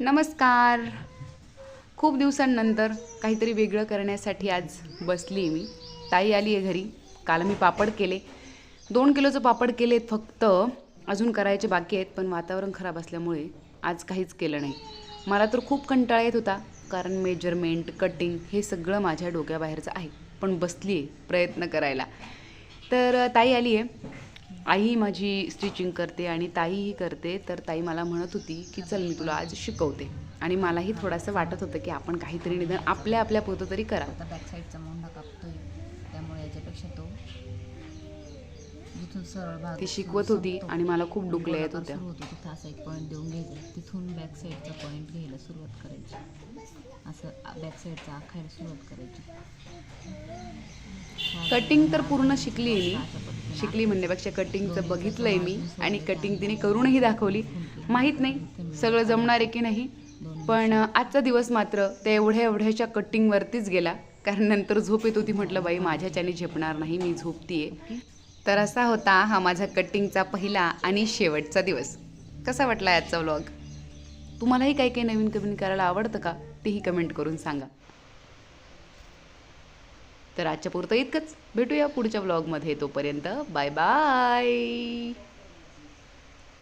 नमस्कार. खूप दिवसांनंतर काहीतरी वेगळं करण्यासाठी आज बसली मी. ताई आली आहे घरी. काल मी पापड केले. दोन किलोचं पापड केलेत फक्त. अजून करायचे बाकी आहेत पण वातावरण खराब असल्यामुळे आज काहीच केलं नाही. मला तर खूप कंटाळा येत होता कारण मेजरमेंट कटिंग हे सगळं माझ्या डोक्याबाहेरचं आहे. पण बसली आहे प्रयत्न करायला. तर ताई आली आहे. आई माझी स्टिचिंग करते आणि ताईही करते. तर ताई मला म्हणत होती की चल मी तुला आज शिकवते. आणि मलाही थोडंसं वाटत होतं की आपण काहीतरी निदान आपल्या आपल्या पुरतं तरी करा आता बॅक साईडचा मोंढा कापतोय. त्यामुळे याच्यापेक्षा तो जिथून सरळ भाग ती शिकवत होती आणि मला खूप डुकल्या येत होत्या. तिथं असा एक पॉईंट देऊन घ्यायचा तिथून बॅक साईडचा पॉईंट घ्यायला सुरुवात करायची. असं बॅक साईडचा आखायला सुरुवात करायची. कटिंग तर पूर्ण शिकली आहे मी. शिकली म्हणण्यापेक्षा कटिंगचं बघितलंय मी आणि कटिंग तिने करूनही दाखवली. माहीत नाही सगळं जमणार आहे की नाही पण आजचा दिवस मात्र त्या एवढ्या एवढ्याच्या कटिंगवरतीच गेला. कारण नंतर झोप येत होती म्हटलं बाई माझ्याच्याने झेपणार नाही मी झोपतीये. तर असा होता हा माझा कटिंगचा पहिला आणि शेवटचा दिवस. कसा वाटला आजचा व्लॉग तुम्हालाही काही काही नवीन कमेंट करायला आवडतं का? तेही कमेंट करून सांगा. तर आजच्या पुरतं इतकंच. भेटूया पुढच्या व्लॉगमध्ये तोपर्यंत. Bye bye